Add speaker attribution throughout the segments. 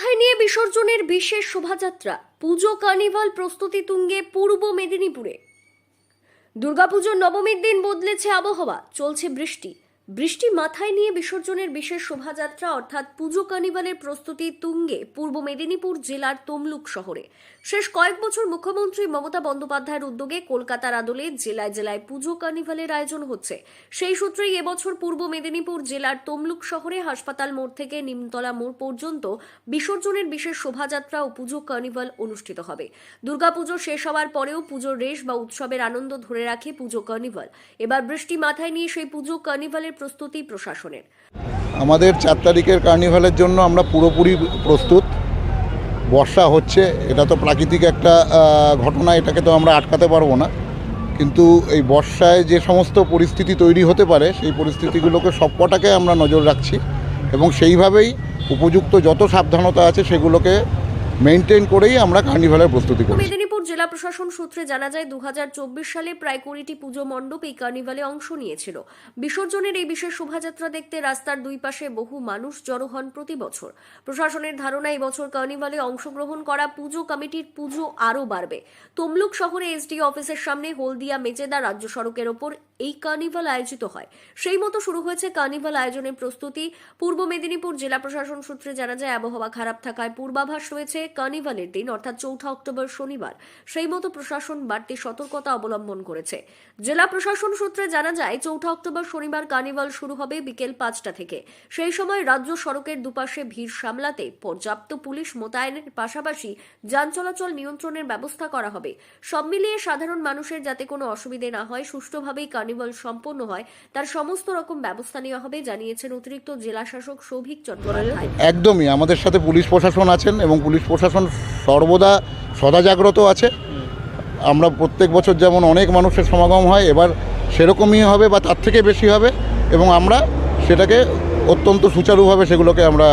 Speaker 1: মাথায় নিয়ে বিসর্জনের বিশেষ শোভাযাত্রা, পুজো, কার্নিভাল, প্রস্তুতি তুঙ্গে পূর্ব মেদিনীপুরে। দুর্গাপুজোর নবমীর দিন বদলেছে আবহাওয়া, চলছে বৃষ্টি। বৃষ্টি মাথায় নিয়ে বিসর্জনের বিশেষ শোভাযাত্রা, অর্থাৎ পুজো কার্নিভালের প্রস্তুতি তুঙ্গে পূর্ব মেদিনীপুর জেলার তমলুক শহরে। শেষ কয়েক বছর মুখ্যমন্ত্রী মমতা বন্দ্যোপাধ্যায়ের উদ্যোগে কলকাতার আদলে জেলায় জেলায় পুজো কার্নিভালের আয়োজন হচ্ছে। সেই সূত্রেই এবছর পূর্ব মেদিনীপুর জেলার তমলুক শহরে হাসপাতাল মোড় থেকে নিমতলা মোড় পর্যন্ত বিসর্জনের বিশেষ শোভাযাত্রা ও পুজো কার্নিভাল অনুষ্ঠিত হবে। দুর্গাপুজো শেষ হওয়ার পরেও পুজোর রেশ বা উৎসবের আনন্দ ধরে রাখে পুজো কার্নিভাল। এবার বৃষ্টি মাথায় নিয়ে সেই পুজো কার্নিভালের প্রস্তুতি প্রশাসনের।
Speaker 2: আমাদের চার তারিখের কার্নিভালের জন্য আমরা পুরোপুরি প্রস্তুত। বর্ষা হচ্ছে, এটা তো প্রাকৃতিক একটা ঘটনা, এটাকে তো আমরা আটকাতে পারব না। কিন্তু এই বর্ষায় যে সমস্ত পরিস্থিতি তৈরি হতে পারে, সেই পরিস্থিতিগুলোকে সবকটাকে আমরা নজর রাখছি এবং সেইভাবেই উপযুক্ত যত সাবধানতা আছে সেগুলোকে মেনটেন করেই আমরা কার্নিভালের প্রস্তুতি করছি।
Speaker 1: মেদিনীপুর জেলা প্রশাসন সূত্রে জানা যায় দুহাজার চব্বিশ সালে প্রায় কুড়িটি পুজো মণ্ডপ এই কার্নিভালে অংশ নিয়েছিল। বিসর্জনের এই বিশেষ শোভাযাত্রা দেখতে রাস্তার দুই পাশে বহু মানুষ জড়ো হন প্রতি বছর। প্রশাসনের ধারণা এই বছর কার্নিভালে অংশগ্রহণ করা পুজো কমিটির পুজো আরও বাড়বে। তমলুক শহরে এসডিও অফিসের সামনে হলদিয়া মেচেদা রাজ্য সড়কের ওপর এই কার্নিভাল আয়োজিত হয়। সেই মতো শুরু হয়েছে কার্নিভাল আয়োজনের প্রস্তুতি। পূর্ব মেদিনীপুর জেলা প্রশাসন সূত্রে জানা যায়, আবহাওয়া খারাপ থাকায় পূর্বাভাস রয়েছে কার্নিভালের দিন, অর্থাৎ চৌঠা অক্টোবর শনিবার। সেই মতো প্রশাসন বাড়তি সতর্কতা অবলম্বন করেছে। জেলা প্রশাসন সূত্রে জানা যায়, চৌঠা অক্টোবর শনিবার কার্নিভাল শুরু হবে বিকেল পাঁচটা থেকে। সেই সময় রাজ্য সড়কের দুপাশে ভিড় সামলাতে পর্যাপ্ত পুলিশ মোতায়েনের পাশাপাশি যান চলাচল নিয়ন্ত্রণের ব্যবস্থা করা হবে। সব মিলিয়ে সাধারণ মানুষের যাতে কোনো অসুবিধে না হয়, সুষ্ঠুভাবেই কার্নিভাল সম্পন্ন হয়, তার সমস্ত রকম ব্যবস্থা নেওয়া হবে, জানিয়েছেন অতিরিক্ত জেলা শাসক সৌভিক চট্টোপাধ্যায়।
Speaker 2: একদমই, আমাদের সাথে পুলিশ প্রশাসন আছেন এবং পুলিশ প্রশাসন সর্বদা সদা জাগ্রত আছে। আমরা প্রত্যেক বছর যেমন অনেক মানুষের সমাগম হয়, এবার সেরকমই হবে বা তার থেকে বেশি হবে এবং আমরা সেটাকে অত্যন্ত সুচারুভাবে সেগুলোকে আমরা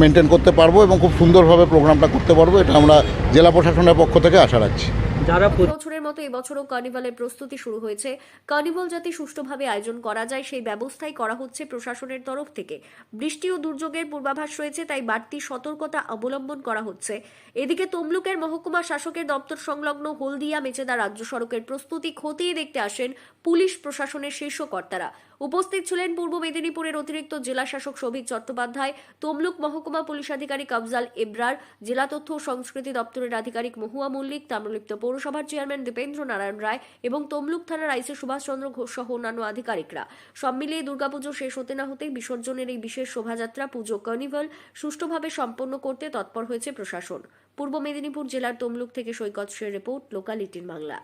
Speaker 2: মেনটেন করতে পারব এবং খুব সুন্দরভাবে প্রোগ্রামটা করতে পারব, এটা আমরা জেলা প্রশাসনের পক্ষ থেকে আশা রাখছি।
Speaker 3: যারা
Speaker 1: বছরের মতো এবছরও কার্নিভালের প্রস্তুতি শুরু হয়েছে। কার্নিভাল যাতে সুষ্ঠুভাবে আয়োজন করা যায়, সেই ব্যবস্থাই করা হচ্ছে প্রশাসনের তরফ থেকে। বৃষ্টি ও দুর্যোগের পূর্বাভাস রয়েছে, তাই বাড়তি সতর্কতা অবলম্বন করা হচ্ছে। এদিকে তমলুকের মহকুমা শাসকের দপ্তর সংলগ্ন হলদিয়া, মেচেদা রাজ্য সড়কের প্রস্তুতি খতিয়ে দেখতে আসেন পুলিশ প্রশাসনের শীর্ষ কর্তারা। উপস্থিত ছিলেন পূর্ব মেদিনীপুরের অতিরিক্ত জেলা শাসক সৌভিক চট্টোপাধ্যায়, তমলুক মহকুমা পুলিশ আধিকারিক আফজাল এব্রার জেলা তথ্য ও সংস্কৃতি দপ্তরের আধিকারিক মহুয়া মল্লিক, তাম্রলিপ্ত পৌরসভার চেয়ারম্যান দীপেন্দ্র নারায়ণ রায় এবং তমলুক থানার আইসি সুভাষচন্দ্র ঘোষ সহ অন্যান্য আধিকারিকরা। সব মিলিয়ে দুর্গাপুজো শেষ হতে না হতেই বিসর্জনের এই বিশেষ শোভাযাত্রা পুজো, কার্নিভাল সুষ্ঠুভাবে সম্পন্ন করতে তৎপর হয়েছে প্রশাসন। পূর্ব মেদিনীপুর জেলার তমলুক থেকে Saikat Sher report local eighteen Bangla.